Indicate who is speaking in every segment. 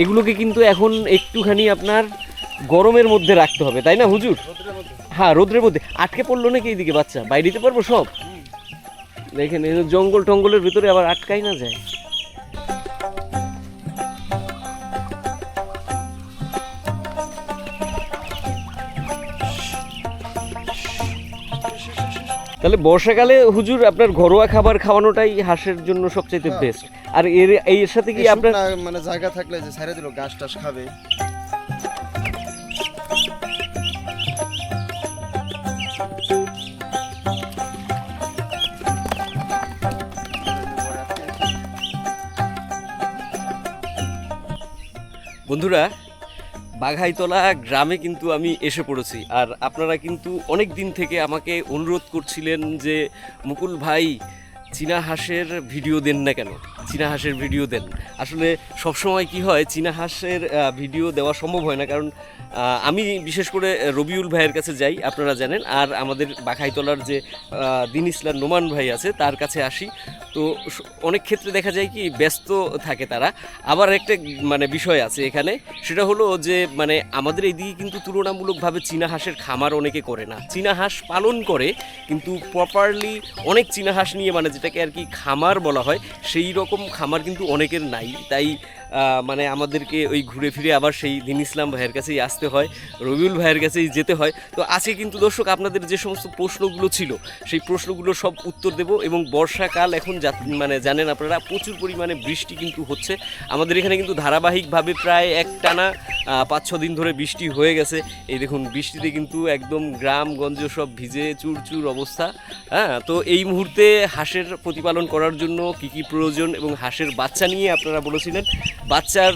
Speaker 1: এগুলোকে কিন্তু এখন একটুখানি আপনার গরমের মধ্যে রাখতে হবে তাই না হুজুর? হ্যাঁ রোদ্রের মধ্যে। আটকে পড়ল নাকি এইদিকে বাচ্চা? বাইরে দিতে পারব সব? দেখেন জঙ্গল টঙ্গলের ভিতরে আবার আটকাই না যায়। তাহলে বর্ষাকালে হুজুর আপনার ঘরোয়া খাবার খাওয়ানোটাই হাঁসের জন্য সবচাইতে বেস্ট আর এর এর সাথে কি আপনার
Speaker 2: মানে জায়গা থাকলে যে ছেড়ে দিল ঘাস টাস খাবে।
Speaker 1: বন্ধুরা বাঘাইতলা গ্রামে কিন্তু আমি এসে পড়েছি। আর আপনারা কিন্তু অনেক দিন থেকে আমাকে অনুরোধ করছিলেন যে, মুকুল ভাই চীনা হাঁসের ভিডিও দেন না কেন? চীনা হাঁসের ভিডিও দেন। আসলে সবসময় কি হয়, চীনা হাঁসের ভিডিও দেওয়া সম্ভব হয় না। কারণ আমি বিশেষ করে রবিউল ভাইয়ের কাছে যাই, আপনারা জানেন। আর আমাদের বাঘাইতলার যে দিন ইসলাম নোমান ভাই আছে, তার কাছে আসি। তো অনেক ক্ষেত্রে দেখা যায় কি, ব্যস্ত থাকে তারা। আবার একটা মানে বিষয় আছে এখানে। সেটা হলো যে মানে আমাদের এইদিকে কিন্তু তুলনামূলকভাবে চীনা হাঁসের খামার অনেকে করে না। চীনা হাঁস পালন করে, কিন্তু প্রপারলি অনেক চীনা হাঁস নিয়ে মানে যেটাকে আর কি খামার বলা হয় সেই রকম খামার কিন্তু অনেকের নাই। তাই মানে আমাদেরকে ওই ঘুরে ফিরে আবার সেই দিন ইসলাম ভাইয়ের কাছেই আসতে হয়, রবিউল ভাইয়ের কাছেই যেতে হয়। তো আজকে কিন্তু দর্শক, আপনাদের যে সমস্ত প্রশ্নগুলো ছিল, সেই প্রশ্নগুলো সব উত্তর দেব এবং বর্ষাকাল এখন মানে জানেন আপনারা, প্রচুর পরিমাণে বৃষ্টি কিন্তু হচ্ছে। আমাদের এখানে কিন্তু ধারাবাহিকভাবে প্রায় এক টানা পাঁচ, ছ দিন ধরে বৃষ্টি হয়ে গেছে। এই দেখুন, বৃষ্টিতে কিন্তু একদম গ্রামগঞ্জ সব ভিজে চুরচুর অবস্থা। হ্যাঁ তো এই মুহূর্তে হাঁসের প্রতিপালন করার জন্য কি কি প্রয়োজন এবং হাঁসের বাচ্চা নিয়ে আপনারা বলেছিলেন বাচ্চার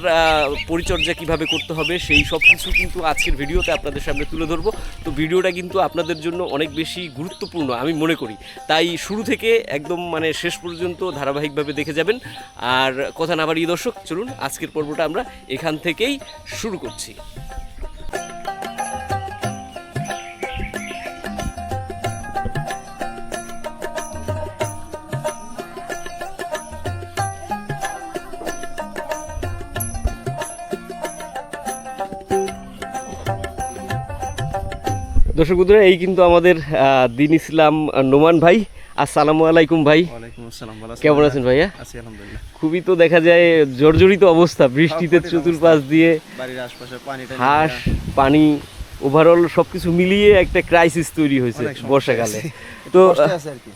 Speaker 1: পরিচর্যা কীভাবে করতে হবে, সেই সব কিছু কিন্তু আজকের ভিডিওতে আপনাদের সামনে তুলে ধরবো। তো ভিডিওটা কিন্তু আপনাদের জন্য অনেক বেশি গুরুত্বপূর্ণ, আমি মনে করি। তাই শুরু থেকে একদম মানে শেষ পর্যন্ত ধারাবাহিকভাবে দেখে যাবেন। আর কথা না বাড়িয়ে দর্শক, চলুন আজকের পর্বটা আমরা এখান থেকেই শুরু করছি। দর্শক বন্ধুরা এই কিন্তু আমাদের দিন ইসলাম নোমান ভাই। আসসালামু আলাইকুম ভাই। কেমন আছেন ভাইয়া? খুবই তো দেখা যায় জর্জরিত অবস্থা বৃষ্টিতে চতুর্পাশ দিয়ে হাঁস পানি ওভারঅল সবকিছু মিলিয়ে একটা ক্রাইসিস তৈরি হয়েছে বর্ষাকালে। তো।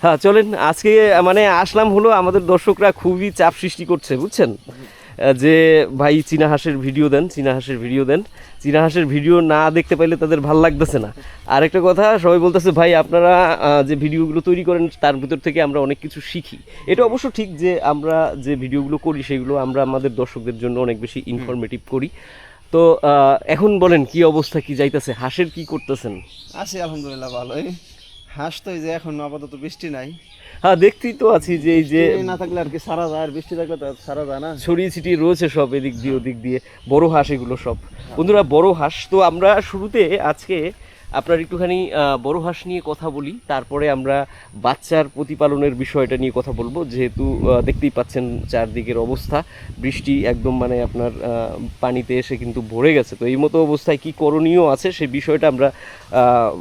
Speaker 1: হ্যাঁ চলেন আজকে মানে আসলাম হলো আমাদের দর্শকরা খুবই চাপ সৃষ্টি করছে বুঝছেন? যে ভাই চীনা হাঁসের ভিডিও দেন চীনা হাঁসের ভিডিও দেন। চীনা হাঁসের ভিডিও না দেখতে পাইলে তাদের ভালো লাগতেছে না। আরেকটা কথা সবাই বলতেছে ভাই আপনারা যে ভিডিওগুলো তৈরি করেন তার ভিতর থেকে আমরা অনেক কিছু শিখি। এটা অবশ্য ঠিক যে আমরা যে ভিডিওগুলো করি সেগুলো আমরা আমাদের দর্শকদের জন্য অনেক বেশি ইনফরমেটিভ করি। তো এখন বলেন কি অবস্থা কি যাইতেছে? হাঁসের কি করতেছেন?
Speaker 2: আছি আলহামদুলিল্লাহ ভালোই। হাঁস তো এই যে এখন আপাতত বৃষ্টি নাই।
Speaker 1: হ্যাঁ দেখতেই তো আছি যে এই যে
Speaker 2: না থাকলে আর কি সারা যায় আর বৃষ্টি থাকলে তো সারা যায় না।
Speaker 1: ছড়িয়ে ছিটিয়ে রয়েছে সব এদিক দিয়ে ওদিক দিয়ে বড় হাঁস এগুলো সব। বন্ধুরা বড় হাঁস তো আমরা শুরুতে আজকে আপনার একটুখানি বড় হাঁস নিয়ে কথা বলি তারপরে আমরা বাচ্চার প্রতিপালনের বিষয়টা নিয়ে কথা বলব। যেহেতু দেখতেই পাচ্ছেন চারদিকের অবস্থা বৃষ্টি একদম মানে আপনার পানিতে এসে কিন্তু ভরে গেছে। তো এই মতো অবস্থায় কি করণীয় আছে সেই বিষয়টা আমরা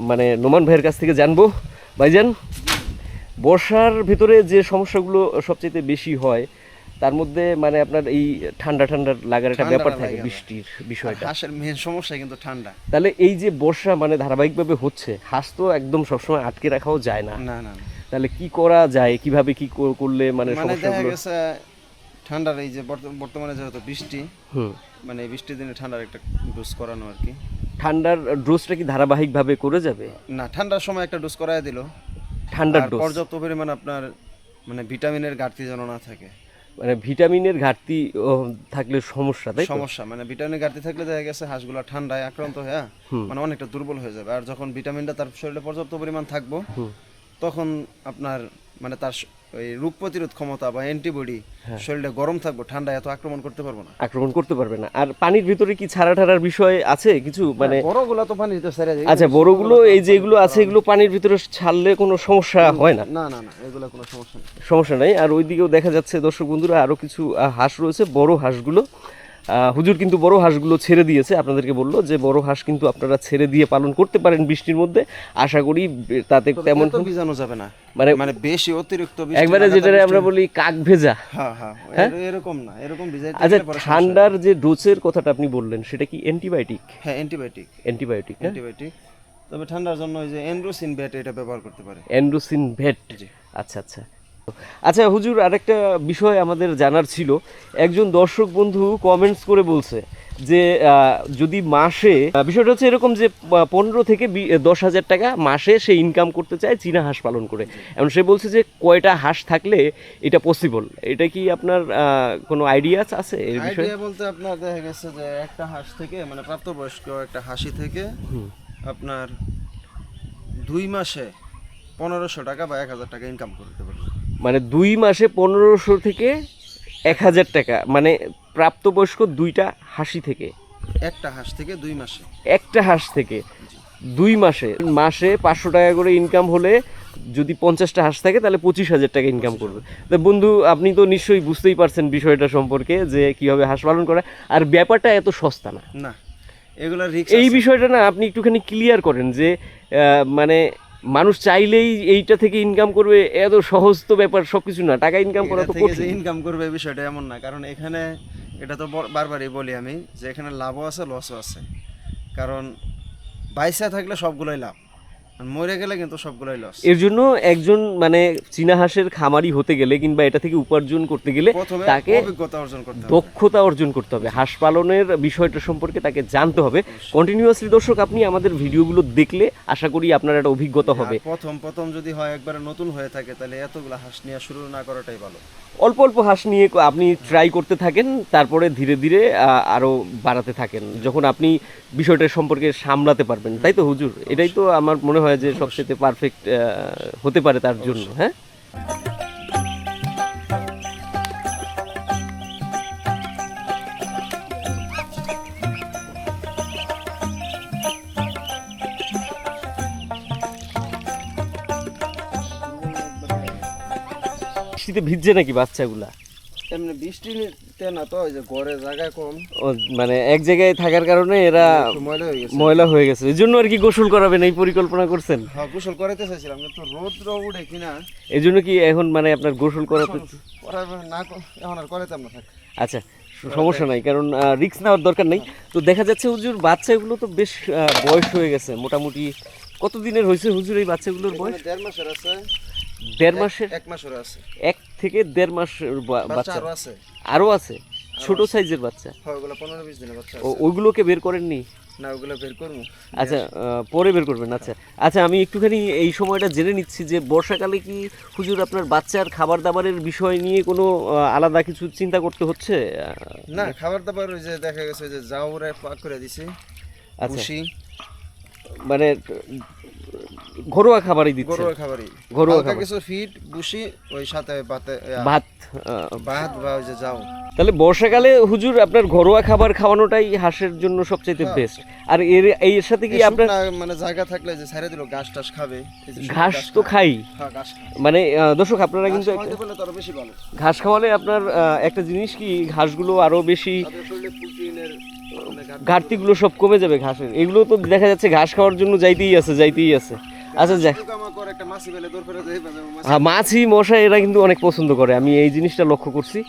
Speaker 1: মানে নোমান ভাইয়ের কাছ থেকে জানব। ভাইজান? বর্ষার ভিতরে যে সমস্যাগুলো সবচেয়ে বেশি হয় তার মধ্যে মানে আপনার এই ঠান্ডা ঠান্ডা লাগার একটা ব্যাপার থাকে বৃষ্টির বিষয়টা।
Speaker 2: হাঁসের মেন সমস্যা কিন্তু ঠান্ডা।
Speaker 1: তাহলে এই যে বর্ষা মানে ধারাবাহিকভাবে হচ্ছে হাঁস তো একদম সবসময় আটকে রাখাও যায় না।
Speaker 2: না না।
Speaker 1: তাহলে কি করা যায়? কীভাবে কি করলে মানে
Speaker 2: মানে
Speaker 1: সমস্যাগুলো
Speaker 2: ঠান্ডার এই যে বর্ত- বর্তমানে যেহেতু বৃষ্টি মানে এই বৃষ্টির দিনে ঠান্ডার একটা ডোজ করানো আর কি।
Speaker 1: ঠান্ডার ডোজটা কি ধারাবাহিকভাবে করে যাবে?
Speaker 2: না ঠান্ডার সময় একটা ডোজ করায় দিল।
Speaker 1: ঠান্ডার ডোজ
Speaker 2: পর্যাপ্ত পরিমাণ আপনার মানে ভিটামিনের ঘাটতি যেন না থাকে।
Speaker 1: মানে ভিটামিনের ঘাটতি থাকলে সমস্যা তাই
Speaker 2: সমস্যা মানে ভিটামিনের ঘাটতি থাকলে দেখা গেছে হাঁসগুলো ঠান্ডায় আক্রান্ত হ্যাঁ মানে অনেকটা দুর্বল হয়ে যাবে। আর যখন ভিটামিনটা তার শরীরে পর্যাপ্ত পরিমাণ থাকব তখন আপনার মানে তার ওই রোগ প্রতিরোধ ক্ষমতা বা অ্যান্টিবডি। শরীরে গরম থাকব ঠান্ডা এত আক্রমণ করতে পারব না।
Speaker 1: আক্রমণ করতে পারবে না। আর পানির ভিতরে কি ছাড়া ঠাড়ার বিষয় আছে কিছু? মানে
Speaker 2: বড়গুলো তো পানির ভিতরে ছাড়া যায়।
Speaker 1: আচ্ছা বড়গুলো এই যে এগুলো আছে এগুলো পানির ভিতরে ছাড়লে কোনো সমস্যা হয় না?
Speaker 2: না না না এগুলো কোনো সমস্যা নেই।
Speaker 1: সমস্যা নাই। আর ওইদিকেও দেখা যাচ্ছে দর্শক বন্ধুরা আরও কিছু হাঁস রয়েছে বড় হাঁসগুলো। হুজুর কিন্তু বড় হাঁসগুলো ছেড়ে দিয়েছে। আপনাদেরকে বলল যে বড় হাঁস কিন্তু আপনারা ছেড়ে দিয়ে পালন করতে পারেন বৃষ্টির মধ্যে। আশা করি তাতে তেমন
Speaker 2: বিজানো যাবে না।
Speaker 1: মানে
Speaker 2: মানে বেশি অতিরিক্ত বৃষ্টি
Speaker 1: একবারে যেটা আমরা বলি কাক ভেজা।
Speaker 2: হ্যাঁ হ্যাঁ এরকম না এরকম ভিজাইতে
Speaker 1: আচ্ছা ঠান্ডার যে ডোজের কথাটা আপনি বললেন সেটা কি অ্যান্টিবায়োটিক?
Speaker 2: হ্যাঁ অ্যান্টিবায়োটিক।
Speaker 1: অ্যান্টিবায়োটিক হ্যাঁ?
Speaker 2: অ্যান্টিবায়োটিক। তবে ঠান্ডার জন্য ওই যে এন্ড্রোসিন ব্যাট এটা ব্যবহার করতে পারে।
Speaker 1: Androcin vet. আচ্ছা আচ্ছা। আচ্ছা হুজুর আরেকটা বিষয় আমাদের জানার ছিল। একজন দর্শক বন্ধু কমেন্টস করে বলছে যে যদি মাসে বিষয়টা হচ্ছে এরকম যে পনেরো থেকে দশ হাজার টাকা মাসে সে ইনকাম করতে চায় চীনা হাঁস পালন করে। এখন সে বলছে যে কয়টা হাঁস থাকলে এটা পসিবল এটা কি আপনার কোনো আইডিয়া আছে এর বিষয়ে?
Speaker 2: বলতে আপনার দেখা গেছে যে একটা হাঁস থেকে মানে প্রাপ্তবয়স্ক একটা হাসি থেকে আপনার দুই মাসে পনেরোশো টাকা বা এক হাজার টাকা ইনকাম করতে পারবে।
Speaker 1: মানে দুই মাসে পনেরোশো থেকে এক হাজার টাকা মানে প্রাপ্তবয়স্ক দুইটা হাসি থেকে।
Speaker 2: একটা হাঁস থেকে দুই মাসে।
Speaker 1: একটা হাঁস থেকে। দুই মাসে। মাসে পাঁচশো টাকা করে ইনকাম হলে যদি পঞ্চাশটা হাঁস থাকে তাহলে পঁচিশ হাজার টাকা ইনকাম করবে। তো বন্ধু আপনি তো নিশ্চয়ই বুঝতেই পারছেন বিষয়টা সম্পর্কে যে কীভাবে হাঁস পালন করা। আর ব্যাপারটা এত সস্তা না।
Speaker 2: না এগুলা
Speaker 1: এই বিষয়টা না আপনি একটুখানি ক্লিয়ার করেন যে মানে মানুষ চাইলেই এইটা থেকে ইনকাম করবে এত সহজ তো ব্যাপার সবকিছু না। টাকা ইনকাম করা তো কঠিন।
Speaker 2: ইনকাম করবে এই বিষয়টা এমন না কারণ এখানে এটা তো বারবারই বলি আমি যে এখানে লাভও আছে লসও আছে। কারণ বাইসা থাকলে সবগুলোই লাভ। মরে গেলে কিন্তু সবগুলোই লস
Speaker 1: এর জন্য একজন মানে চীনা হাঁসের খামারি হতে গেলে কিংবা এটা থেকে উপার্জন করতে গেলে তাকে
Speaker 2: অভিজ্ঞতা অর্জন করতে হবে।
Speaker 1: দক্ষতা অর্জন করতে হবে। হাঁস পালনের বিষয়টা সম্পর্কে তাকে জানতে হবে। কন্টিনিউয়াসলি দর্শক আপনি আমাদের ভিডিওগুলো দেখলে আশা করি আপনার একটা অভিজ্ঞতা হবে।
Speaker 2: প্রথম প্রথম যদি হয় একবারে নতুন হয়ে থাকে তাহলে এতগুলো হাঁস নিয়ে শুরু না করাটাই ভালো।
Speaker 1: অল্প অল্প হাঁস নিয়ে আপনি ট্রাই করতে থাকেন তারপরে ধীরে ধীরে আরও বাড়াতে থাকেন যখন আপনি বিষয়টা সম্পর্কে সামলাতে পারবেন। তাই তো হুজুর? এটাই তো আমার মনে হয় যে সবচেয়ে পারফেক্ট হতে পারে তার জন্য হ্যাঁ? বৃষ্টিতে ভিজছে নাকি বাচ্চাগুলা?
Speaker 2: এমনি বৃষ্টিতে না তো ওই যে ঘরে কম।
Speaker 1: মানে এক জায়গায় থাকার কারণে এরা
Speaker 2: ময়লা হয়ে গেছে।
Speaker 1: ময়লা হয়ে গেছে। এই জন্য আর কি গোসল করাবেন এই পরিকল্পনা করছেন?
Speaker 2: হ্যাঁ গোসল করাইতে চাইছিলাম কিন্তু রোদ্র উঠে কিনা।
Speaker 1: এই জন্য কি এখন মানে আপনার গোসল করাতে
Speaker 2: না এখন আর করাইতাম না
Speaker 1: আচ্ছা সমস্যা নাই কারণ রিস্ক নেওয়ার দরকার নেই। তো দেখা যাচ্ছে হুজুর বাচ্চাগুলো তো বেশ বয়স হয়ে গেছে মোটামুটি কত দিনের হয়েছে হুজুর এই বাচ্চাগুলোর বয়স?
Speaker 2: দেড় মাসের আছে।
Speaker 1: দেড় মাসের?
Speaker 2: এক মাসের আছে।
Speaker 1: এক থেকে দেড় মাস
Speaker 2: বাচ্চা
Speaker 1: আরও আছে? ছোট সাইজের বাচ্চা।
Speaker 2: ওগুলো পনেরো বিশ দিনের বাচ্চা
Speaker 1: ও ওইগুলোকে বের করেননি?
Speaker 2: না ওগুলো বের করব।
Speaker 1: আচ্ছা পরে বের করবেন আচ্ছা। আচ্ছা আমি একটুখানি এই সময়টা জেনে নিচ্ছি যে বর্ষাকালে কি হুজুর আপনার বাচ্চার খাবার দাবারের বিষয় নিয়ে কোনো আলাদা কিছু চিন্তা করতে হচ্ছে?
Speaker 2: না খাবার দাবার ওই যে দেখা গেছে যে জাউরে পাক করে দিছি
Speaker 1: আচ্ছা। মানে ঘরোয়া খাবারই দিচ্ছে
Speaker 2: গরুর খাবারই।
Speaker 1: ঘরোয়া খাবার।
Speaker 2: কিছু ফিট ভুসি ওই সাথে ভাতে
Speaker 1: ভাত
Speaker 2: ভাত বা ওই যে যাও
Speaker 1: তাহলে বর্ষাকালে হুজুর আপনার ঘরোয়া খাবার খাওয়ানোটাই হাঁসের জন্য সবচাইতে
Speaker 2: হ্যাঁ।
Speaker 1: বেস্ট আর এর এর সাথে কি আপনার
Speaker 2: মানে জায়গা থাকলে যে ছেড়ে দিল ঘাস টাস খাবে। এই
Speaker 1: ঘাস তো খাই।
Speaker 2: হ্যাঁ।
Speaker 1: মানে দর্শক আপনারা কিন্তু
Speaker 2: বেশি
Speaker 1: ঘাস খাওয়ালে আপনার একটা জিনিস কি ঘাসগুলো আরও বেশি ঘাটতিগুলো সব কমে যাবে ঘাসের। এগুলো তো দেখা যাচ্ছে ঘাস খাওয়ার জন্য যাইতেই আছে যাইতেই আছে। আচ্ছা
Speaker 2: মাছি-
Speaker 1: হ্যাঁ মাছি, মশা, এরা কিন্তু অনেক পছন্দ করে। আমি এই জিনিসটা লক্ষ্য করছি।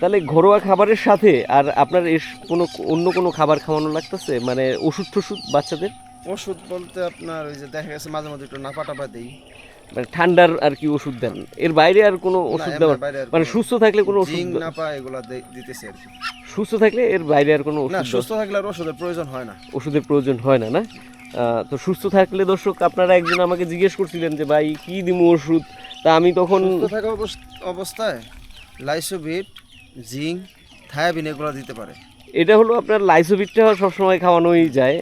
Speaker 1: তাহলে ঘরোয়া খাবারের সাথে আর আপনার এস কোনো, অন্য কোনো খাবার খাওয়ানো লাগতেছে? মানে ওষুধ টষুধ বাচ্চাদের?
Speaker 2: ওষুধ বলতে আপনার ওই যে দেখা গেছে মাঝে মাঝে একটু নাপা টাপা দিই
Speaker 1: মানে ঠান্ডার আর কি ওষুধ দেন। এর বাইরে আর কোনো ওষুধ দেওয়ার মানে সুস্থ থাকলে কোনো ওষুধ দে-
Speaker 2: নাপা এগুলা দিতেছে আর কি।
Speaker 1: সুস্থ থাকলে এর বাইরে আর কোনো ওষুধ
Speaker 2: সুস্থ থাকলে আর ওষুধের প্রয়োজন হয় না।
Speaker 1: ওষুধের প্রয়োজন হয় না না? তো সুস্থ থাকলে দর্শক আপনারা একজন আমাকে জিজ্ঞেস করছিলেন যে ভাই কি দিমু ওষুধ? তা আমি তখন
Speaker 2: থাকা অবস- অবস্থায় লাইসোবিট জিঙ্ক থায়াবিন এগুলো দিতে পারে।
Speaker 1: এটা হলো আপনার লাইসোভিটটা সবসময় খাওয়ানোই যায়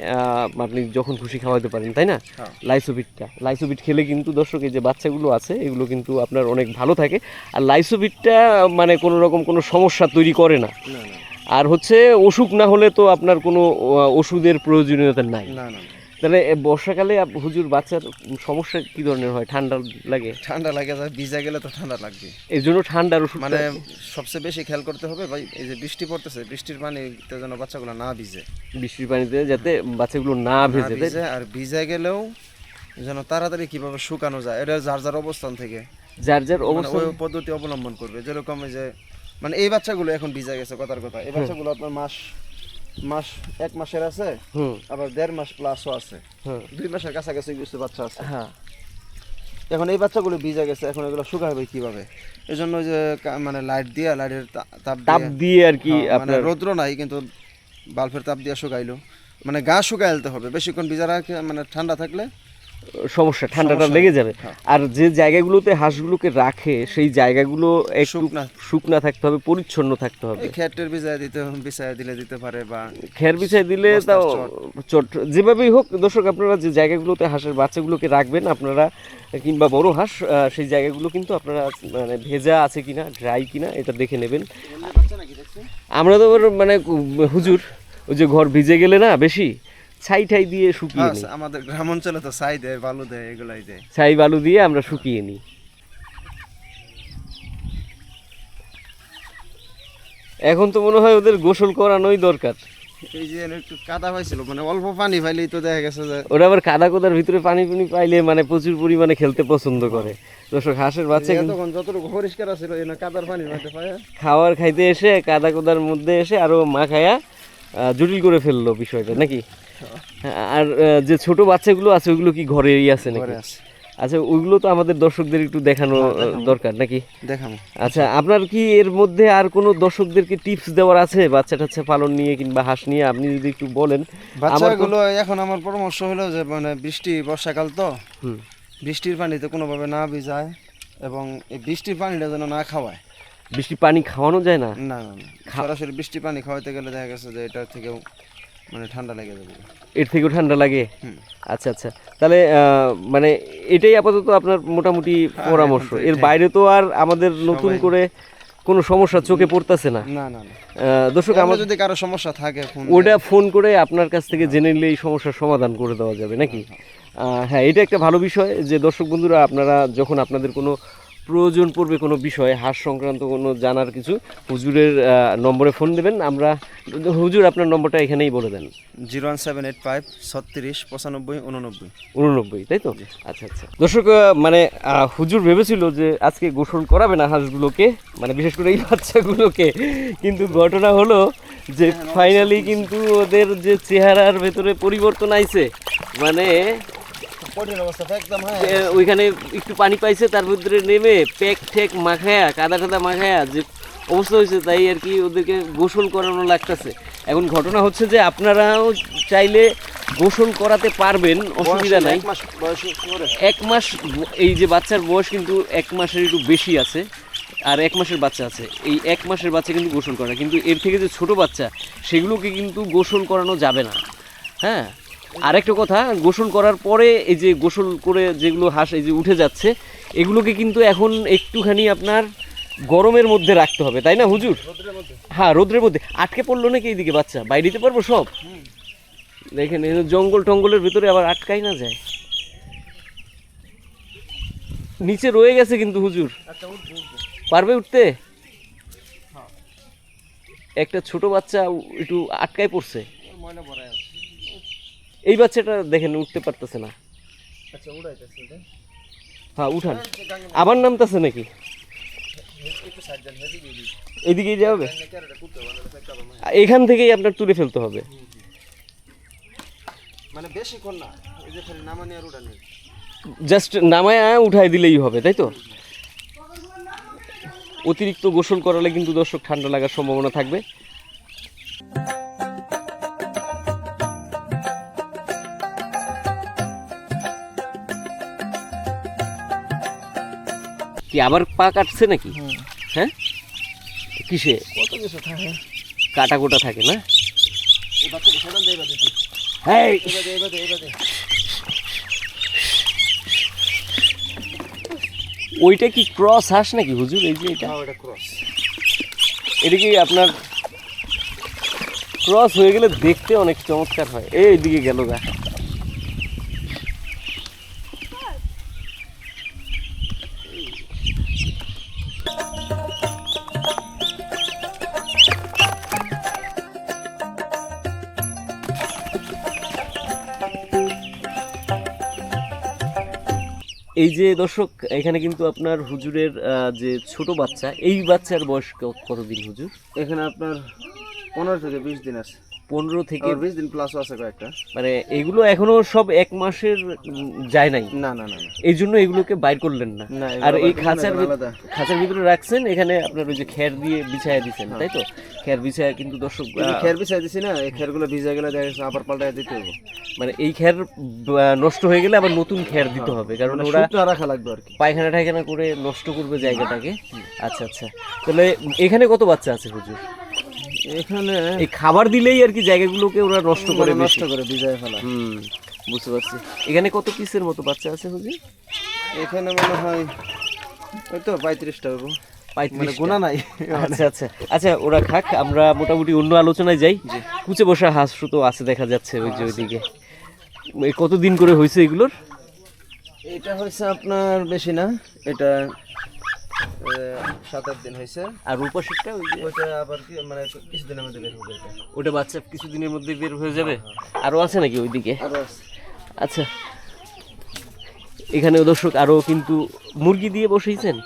Speaker 1: আপনি যখন খুশি খাওয়াতে পারেন তাই না? লাইসোবিটটা। লাইসোবিট খেলে কিন্তু দর্শক এই যে বাচ্চাগুলো আছে এগুলো কিন্তু আপনার অনেক ভালো থাকে। আর লাইসোভিটটা মানে কোনো রকম কোনো সমস্যা তৈরি করে না। আর হচ্ছে অসুখ না হলে তো আপনার কোনো ওষুধের প্রয়োজনীয়তা নাই।
Speaker 2: না না।
Speaker 1: তাহলে বর্ষাকালে হুজুর বাচ্চার সমস্যা কি ধরনের হয়? ঠান্ডা লাগে?
Speaker 2: ঠান্ডা লাগে যায় ভিজা গেলে তো ঠান্ডা লাগবে।
Speaker 1: এর জন্য ঠান্ডার ওষুধ
Speaker 2: মানে সবচেয়ে বেশি খেয়াল করতে হবে ভাই এই যে বৃষ্টি পড়তেছে বৃষ্টির পানিতে যেন বাচ্চাগুলো না ভিজে।
Speaker 1: বৃষ্টির পানিতে যাতে বাচ্চাগুলো না ভিজে
Speaker 2: আর ভিজে গেলেও যেন তাড়াতাড়ি কীভাবে শুকানো যায় এটা যার যার অবস্থান থেকে।
Speaker 1: যার যার
Speaker 2: মানে
Speaker 1: অবস্থা
Speaker 2: ওই পদ্ধতি অবলম্বন করবে যেরকম এই যে মানে এই বাচ্চাগুলো এখন ভিজে গেছে কথার কথা। এই বাচ্চাগুলো আপনার মাস মাস এক মাসের আছে আবার দেড় মাস প্লাসও আছে। দুই মাসের কাছাকাছি কিছু বাচ্চা আছে
Speaker 1: হ্যাঁ।
Speaker 2: এখন এই বাচ্চাগুলো ভিজে গেছে এখন এগুলো শুকাবে কীভাবে? এই জন্য যে মানে লাইট দিয়ে লাইটের তাপ
Speaker 1: তাপ
Speaker 2: দিয়ে
Speaker 1: আর কি
Speaker 2: হ্যাঁ, মানে রৌদ্র নাই কিন্তু বাল্বের তাপ দিয়ে শুকাইলো। মানে গা শুকাইলতে হবে বেশিক্ষণ ভিজা রাখে মানে ঠান্ডা থাকলে
Speaker 1: সমস্যা ঠান্ডাটা লেগে যাবে।
Speaker 2: হ্যাঁ।
Speaker 1: আর যে জায়গাগুলোতে হাঁসগুলোকে রাখে সেই জায়গাগুলো
Speaker 2: শুকনা।
Speaker 1: শুকনা থাকতে হবে পরিচ্ছন্ন থাকতে হবে।
Speaker 2: এই খেটের দিতে বিছায় দিলে দিতে পারে বা
Speaker 1: খের বিছাই দিলে তাও চট। যেভাবেই হোক দর্শক আপনারা যে জায়গাগুলোতে হাঁসের বাচ্চাগুলোকে রাখবেন আপনারা কিংবা বড় হাঁস সেই জায়গাগুলো কিন্তু আপনারা মানে ভেজা আছে কিনা ড্রাই কিনা এটা দেখে নেবেন। আমরা তো মানে হুজুর ওই যে ঘর ভিজে গেলে না বেশি ছাই ঠাই দিয়ে শুকিয়ে
Speaker 2: হ্যাঁ,
Speaker 1: নিই।
Speaker 2: আমাদের গ্রাম অঞ্চলে তো ছাই দেয় বালু দেয় এগুলাই দেয়।
Speaker 1: ছাই বালু দিয়ে আমরা শুকিয়ে নিই। এখন তো মনে হয় ওদের গোসল করানোই দরকার।
Speaker 2: এই যে একটু কাদা হয়েছিল মানে অল্প পানি পাইলেই তো দেখা গেছে যে
Speaker 1: ওরা আবার কাদা কোদার ভিতরে পানি পানি পাইলে মানে প্রচুর পরিমাণে খেলতে পছন্দ করে। দর্শক হাঁসের বাচ্চা
Speaker 2: তখন যতটুকু পরিষ্কার আছিল এই না কাদার পানি পায়
Speaker 1: খাওয়ার খাইতে এসে কাদা কোদার মধ্যে এসে আরও মা খায়া জটিল করে ফেলল বিষয়টা নাকি? হ্যাঁ, আর যে ছোট বাচ্চাগুলো আছে ওইগুলো কি ঘরেই আছে নাকি? আচ্ছা ওইগুলো তো আমাদের দর্শকদের একটু দেখানো দরকার নাকি?
Speaker 2: দেখাম
Speaker 1: আচ্ছা আপনার কি এর মধ্যে আর কোনো দর্শকদেরকে টিপস দেওয়ার আছে? বাচ্চা টাচ্চা পালন নিয়ে কিংবা হাঁস নিয়ে আপনি যদি একটু বলেন।
Speaker 2: বাচ্চাগুলো এখন আমার পরামর্শ হলো যে মানে বৃষ্টি বর্ষাকাল তো। বৃষ্টির পানিতে কোনোভাবে না ভিজায় এবং এই বৃষ্টির পানিটা যেন না খাওয়ায়।
Speaker 1: বৃষ্টি পানি খাওয়ানো যায় না?
Speaker 2: না। সরাসরি বৃষ্টি পানি খাওয়াইতে গেলে দেখা গেছে যে এটা থেকেও মানে ঠান্ডা লেগে যাবে।
Speaker 1: এর থেকেও ঠান্ডা লাগে? আচ্ছা আচ্ছা। তাহলে মানে এটাই আপাতত আপনার মোটামুটি পরামর্শ। এর বাইরে তো আর আমাদের নতুন করে কোনো সমস্যা চোখে পড়তেছে না।
Speaker 2: না
Speaker 1: দর্শক
Speaker 2: আমার যদি কারও সমস্যা থাকে
Speaker 1: ওটা ফোন করে আপনার কাছ থেকে জেনে নিলে এই সমস্যার সমাধান করে দেওয়া যাবে নাকি? আহ, হ্যাঁ এটা একটা ভালো বিষয় যে দর্শক বন্ধুরা আপনারা যখন আপনাদের কোনো প্রয়োজন পড়বে কোনো বিষয়ে হাঁস সংক্রান্ত কোনো জানার কিছু হুজুরের নম্বরে ফোন দেবেন আমরা হুজুর আপনার নম্বরটা এখানেই বলে দেন।
Speaker 2: Zero one seven eight five ছত্রিশ পঁচানব্বই উননব্বই।
Speaker 1: উননব্বই তাই তো? আচ্ছা আচ্ছা। দর্শক মানে হুজুর ভেবেছিল যে আজকে গোসল করাবে না হাঁসগুলোকে মানে বিশেষ করে এই বাচ্চাগুলোকে কিন্তু ঘটনা হলো যে ফাইনালি কিন্তু ওদের যে চেহারার ভেতরে পরিবর্তন আইছে মানে
Speaker 2: কঠিন অবস্থা একদম হ্যাঁ।
Speaker 1: ওইখানে একটু পানি পাইছে তার ভিতরে নেমে প্যাক ঠেক মাখায়া কাদা টাদা মাখায়া যে অবস্থা হয়েছে তাই আর কি ওদেরকে গোসল করানো লাগতেছে। এখন ঘটনা হচ্ছে যে আপনারাও চাইলে গোসল করাতে পারবেন অসুবিধা নাই।
Speaker 2: এক মাস
Speaker 1: এই যে বাচ্চার বয়স কিন্তু এক মাসের একটু বেশি আছে আর এক মাসের বাচ্চা আছে। এই এক মাসের বাচ্চা কিন্তু গোসল করে কিন্তু এর থেকে যে ছোট বাচ্চা সেগুলোকে কিন্তু গোসল করানো যাবে না। হ্যাঁ? আরেকটা কথা গোসল করার পরে এই যে গোসল করে যেগুলো হাঁস এই যে উঠে যাচ্ছে এগুলোকে কিন্তু এখন একটুখানি আপনার গরমের মধ্যে রাখতে হবে তাই না হুজুর? হ্যাঁ রোদ্রের মধ্যে। আটকে পড়ল নাকি এইদিকে বাচ্চা? বাইরে দিতে পারব সব? দেখেন এই জঙ্গল টঙ্গলের ভিতরে আবার আটকাই না যায়। নিচে রয়ে গেছে কিন্তু হুজুর।
Speaker 2: আচ্ছা
Speaker 1: পারবে উঠতে? একটা ছোট বাচ্চা একটু আটকায় পড়ছে। এই বাচ্চাটা দেখেন উঠতে পারতেছে না।
Speaker 2: আচ্ছা উড়াইতেছে
Speaker 1: হ্যাঁ উঠান। আবার নামতেছে নাকি? এদিকেই যাবে? এখান থেকেই আপনার তুলে ফেলতে হবে।
Speaker 2: মানে বেশিক্ষণ না এই যে খালি নামানি আর উড়ানি
Speaker 1: জাস্ট নামায় উঠাই দিলেই হবে তাই তো? অতিরিক্ত গোসল করালে কিন্তু দর্শক ঠান্ডা লাগার সম্ভাবনা থাকবে। কি আবার পা কাটছে নাকি? হ্যাঁ? কিসে?
Speaker 2: কত কিছু থাকে
Speaker 1: কাটা কোটা থাকে না? ওইটা কি ক্রস হাঁস নাকি হুজুর? এই যে এটা।
Speaker 2: হ্যাঁ ক্রস।
Speaker 1: এটা কি আপনার ক্রস হয়ে গেলে দেখতে অনেক চমৎকার হয়। এই দিকে গেল গা। এই যে দর্শক, এখানে কিন্তু আপনার হুজুরের যে ছোট বাচ্চা, এই বাচ্চার বয়স কতদিন হুজুর?
Speaker 2: এখানে আপনার পনেরো থেকে বিশ দিন আছে।
Speaker 1: পনেরো থেকে
Speaker 2: বিশ দিন প্লাসও আছে কয়েকটা।
Speaker 1: মানে এগুলো এখনও সব এক মাসের যায় নাই।
Speaker 2: না না না।
Speaker 1: এই জন্য এগুলোকে বাইর করলেন না। আর এই খাঁচার। খাঁচার ভিতরে রাখছেন এখানে আপনার ওই যে খের দিয়ে বিছায়া দিচ্ছেন তাই তো? খের বিছায়া কিন্তু দর্শক
Speaker 2: এই যে খের বিছাই দিছি না এই খেরগুলো ভিজে গেলে দেখা যাচ্ছে আবার পাল্টায় দিতে হবে
Speaker 1: মানে এই খের নষ্ট হয়ে গেলে আবার নতুন খের দিতে হবে কারণ
Speaker 2: মানে
Speaker 1: ওরা
Speaker 2: রাখা লাগবে আর কি।
Speaker 1: পায়খানা টায়খানা করে নষ্ট করবে জায়গাটাকে। আচ্ছা আচ্ছা। তাহলে এখানে কত বাচ্চা আছে হুজুর?
Speaker 2: এখানে
Speaker 1: এই খাবার দিলেই আর কি জায়গাগুলোকে ওরা নষ্ট করে
Speaker 2: নষ্ট করে ভিজায় ফেলা।
Speaker 1: হুম বুঝতে পারছি। এখানে কত পিসের মতো বাচ্চা আছে হুজুর?
Speaker 2: এখানে মনে হয় ওই তো পঁয়ত্রিশটা হইব মানে গোনা নাই।
Speaker 1: আচ্ছা আচ্ছা। আচ্ছা ওরা খাক আমরা মোটামুটি অন্য আলোচনায় যাই। কুচে বসা হাঁস তো আছে দেখা যাচ্ছে ওই যে ওইদিকে। কতদিন করে হয়েছে এগুলোর?
Speaker 2: এটা হয়েছে আপনার বেশি না এটা সাত আট দিন হয়েছে।
Speaker 1: আর ওই
Speaker 2: ওইটা আবার কি মানে কিছুদিনের মধ্যে বের হয়ে যাবে
Speaker 1: ওটা বাচ্চা কিছুদিনের মধ্যে বের হয়ে যাবে? আরও আছে নাকি ওইদিকে। আচ্ছা। এখানে দর্শক আরও কিন্তু মুরগি দিয়ে বসেইছেন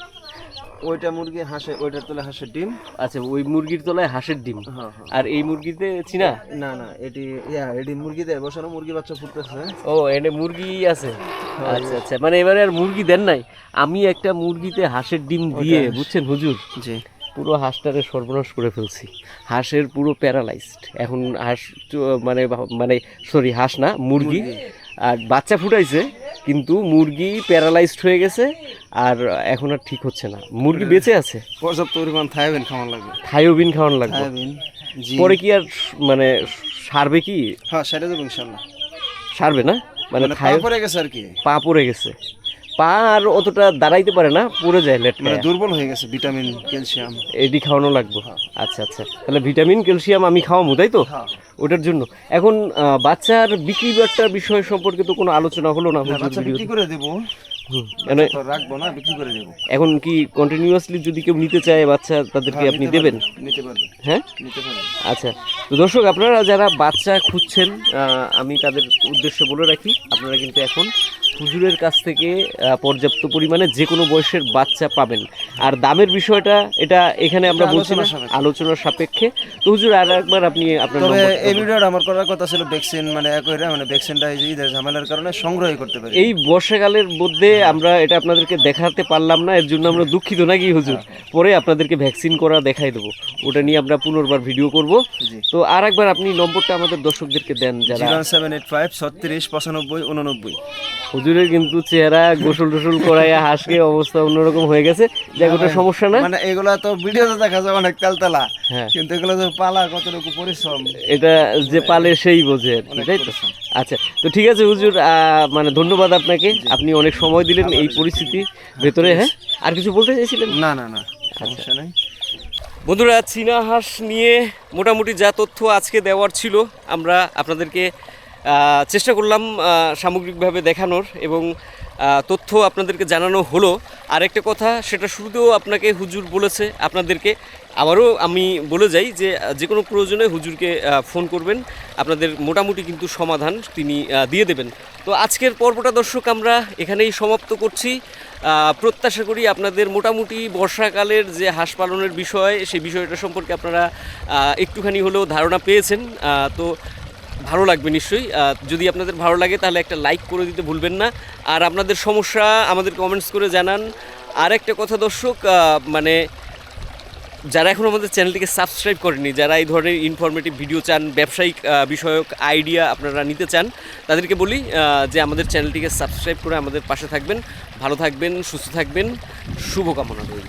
Speaker 2: ওইটা মুরগি হাঁসে ওইটার তোলে হাঁসের ডিম।
Speaker 1: আচ্ছা ওই মুরগির তলায় হাঁসের ডিম।
Speaker 2: হ্যাঁ হ্যাঁ।
Speaker 1: আর এই মুরগিতে চিনা?
Speaker 2: না না এটি ইয়া এটি মুরগি দেয় বসানো মুরগি বাচ্চা ফুটতেছে।
Speaker 1: ও এনে মুরগি আছে? আচ্ছা আচ্ছা মানে এবারে আর মুরগি দেন নাই। আমি একটা মুরগিতে হাঁসের ডিম দিয়ে বুঝছেন হুজুর?
Speaker 2: জি।
Speaker 1: পুরো হাঁসটারে সর্বনাশ করে ফেলছি। হাঁসের পুরো প্যারালাইজড। এখন হাঁস মানে মানে সরি হাঁস না মুরগি। আর বাচ্চা ফুটাইছে কিন্তু মুরগি প্যারালাইজড হয়ে গেছে আর এখন আর ঠিক হচ্ছে না। মুরগি বেঁচে আছে?
Speaker 2: পর্যাপ্ত পরিমাণ থায়োবিন খাওয়ান লাগবে।
Speaker 1: থায়োবিন খাওয়ানো লাগবে? পরে কি আর মানে সারবে কি?
Speaker 2: হ্যাঁ সেটা দেবো ইনশাল্লাহ।
Speaker 1: সারবে না? মানে
Speaker 2: মানে পা পড়ে গেছে আর কি।
Speaker 1: পা পড়ে গেছে। পা আর অতটা দাঁড়াইতে পারে না পড়ে যায় লেট
Speaker 2: মানে দুর্বল হয়ে গেছে ভিটামিন ক্যালসিয়াম।
Speaker 1: এডি খাওয়ানো লাগবে। আচ্ছা আচ্ছা। তাহলে ভিটামিন ক্যালসিয়াম আমি খাওয়াবো তাই তো?
Speaker 2: হ্যাঁ।
Speaker 1: ওটার জন্য। এখন বাচ্চার বিক্রি বাট্টার বিষয় সম্পর্কে তো কোনো আলোচনা হলো না
Speaker 2: বাচ্চা বিক্রি করে দেবো।
Speaker 1: মানে
Speaker 2: রাখব না বিক্রি করে দেবো।
Speaker 1: এখন কি কন্টিনিউয়াসলি যদি কেউ নিতে চায় বাচ্চা তাদেরকে
Speaker 2: হ্যাঁ,
Speaker 1: আপনি দেবেন?
Speaker 2: নিতে পারবে।
Speaker 1: হ্যাঁ?
Speaker 2: নিতে পারবে।
Speaker 1: আচ্ছা। তো দর্শক আপনারা যারা বাচ্চা খুঁজছেন আমি তাদের উদ্দেশ্যে বলে রাখি আপনারা কিন্তু এখন হুজুরের কাছ থেকে পর্যাপ্ত পরিমাণে যে কোনো বয়সের বাচ্চা পাবেন। আর দামের বিষয়টা এটা এখানে আমরা বলছি না
Speaker 2: আলোচনার সাপেক্ষে।
Speaker 1: তো হুজুর আর একবার আপনি আপনার
Speaker 2: তবে এই। ভিডিওটা আমার করার কথা ছিল ভ্যাকসিন মানে একই মানে ভ্যাকসিনটা এই যে ঝামেলার কারণে সংগ্রহ করতে পারি।
Speaker 1: এই বর্ষাকালের মধ্যে আমরা এটা আপনাদেরকে দেখাতে পারলাম না এর জন্য আমরা দুঃখিত নাকি হুজুর? পরে আপনাদেরকে ভ্যাকসিন করা দেখাই দেবো। ওটা নিয়ে আমরা পুনর্বার ভিডিও করব। তো আর একবার আপনি নম্বরটা আমাদের দর্শকদেরকে দেন যারা
Speaker 2: সেভেন এইট ফাইভ ছত্রিশ পঁচানব্বই উননব্বই।
Speaker 1: হুজুরের কিন্তু চেহারা গোসল টোসল করাইয়া হাসকে অবস্থা অন্যরকম হয়ে গেছে। যাক ওটা সমস্যা না।
Speaker 2: মানে এগুলা তো ভিডিওতে দেখা যায় অনেক তেলতেলা।
Speaker 1: হ্যাঁ।
Speaker 2: কিন্তু এগুলো যে পালা কতটুকু পরিশ্রম।
Speaker 1: এটা যে পালে সেই বোঝে তাই তো? আচ্ছা তো ঠিক আছে হুজুর আহ, মানে ধন্যবাদ আপনাকে। আপনি অনেক সময় দিলেন এই পরিস্থিতি ভেতরে হ্যাঁ? আর কিছু বলতে চাইছিলেন?
Speaker 2: না না না সমস্যা নেই।
Speaker 1: বন্ধুরা চীনা হাঁস নিয়ে মোটামুটি যা তথ্য আজকে দেওয়ার ছিল আমরা আপনাদেরকে চেষ্টা করলাম সামগ্রিকভাবে দেখানোর এবং তথ্য আপনাদেরকে জানানো হলো। আরেকটা কথা, সেটা শুরুতেও আপনাকে হুজুর বলেছে, আপনাদেরকে আবারও আমি বলে যাই যে যে কোনো প্রয়োজনে হুজুরকে ফোন করবেন। আপনাদের মোটামুটি কিন্তু সমাধান তিনি দিয়ে দেবেন। তো আজকের পর্বটা দর্শক, আমরা এখানেই সমাপ্ত করছি। প্রত্যাশা করি আপনাদের মোটামুটি বর্ষাকালের যে হাঁস পালনের বিষয় সেই বিষয়টা সম্পর্কে আপনারা একটুখানি হলেও ধারণা পেয়েছেন। তো ভালো লাগবে নিশ্চয়ই। যদি আপনাদের ভালো লাগে তাহলে একটা লাইক করে দিতে ভুলবেন না। আর আপনাদের সমস্যা আমাদের কমেন্টস করে জানান। আর একটা কথা দর্শক মানে যারা এখন আমাদের চ্যানেলটিকে সাবস্ক্রাইব করেনি, যারা এই ধরনের ইনফরমেটিভ ভিডিও চান, ব্যবসায়িক বিষয়ক আইডিয়া আপনারা নিতে চান, তাদেরকে বলি যে আমাদের চ্যানেলটিকে সাবস্ক্রাইব করে আমাদের পাশে থাকবেন। ভালো থাকবেন, সুস্থ থাকবেন। শুভকামনা রইল।